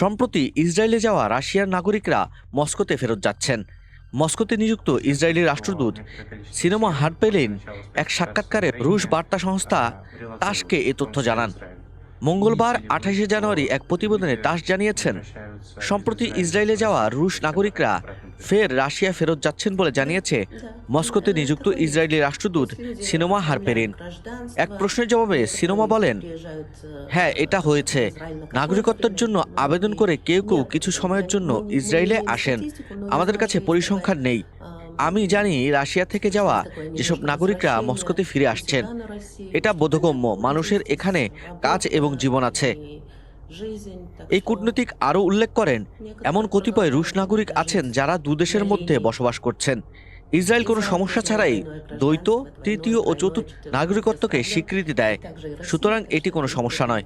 সম্প্রতি ইসরায়েলে যাওয়া রাশিয়ার নাগরিকরা মস্কোতে ফেরত যাচ্ছেন। মস্কোতে নিযুক্ত ইসরায়েলি রাষ্ট্রদূত সিনেমা হারপেলিন এক সাক্ষাৎকারে রুশ বার্তা সংস্থা তাসকে এ তথ্য জানান। মঙ্গলবার আঠাশে জানুয়ারি এক প্রতিবেদনে তাস জানিয়েছেন, সম্প্রতি ইসরায়েলে যাওয়া রুশ নাগরিকরা ফের রাশিয়া ফেরত যাচ্ছেন বলে জানিয়েছে, মস্কোতে নিযুক্ত ইসরায়েলি রাষ্ট্রদূত সিনেমা হারপেরিন এক প্রশ্নের জবাবে সিনেমা বলেন হ্যাঁ এটা হয়েছে। নাগরিকত্বের জন্য আবেদন করে কেউ কেউ কিছু সময়ের জন্য ইসরায়েলে আসেন। আমাদের কাছে পরিসংখ্যান নেই। আমি জানি রাশিয়া থেকে যাওয়া যেসব নাগরিকরা মস্কোতে ফিরে আসছেন। এটা বোধগম্য। মানুষের এখানে কাজ এবং জীবন আছে। এই কূটনীতিক আরও উল্লেখ করেন এমন কতিপয় রুশ নাগরিক আছেন যারা দুদেশের মধ্যে বসবাস করছেন। ইসরায়েল কোনো সমস্যা ছাড়াই দ্বৈত তৃতীয় ও চতুর্থ নাগরিকত্বকে স্বীকৃতি দেয়। সুতরাং এটি কোনো সমস্যা নয়।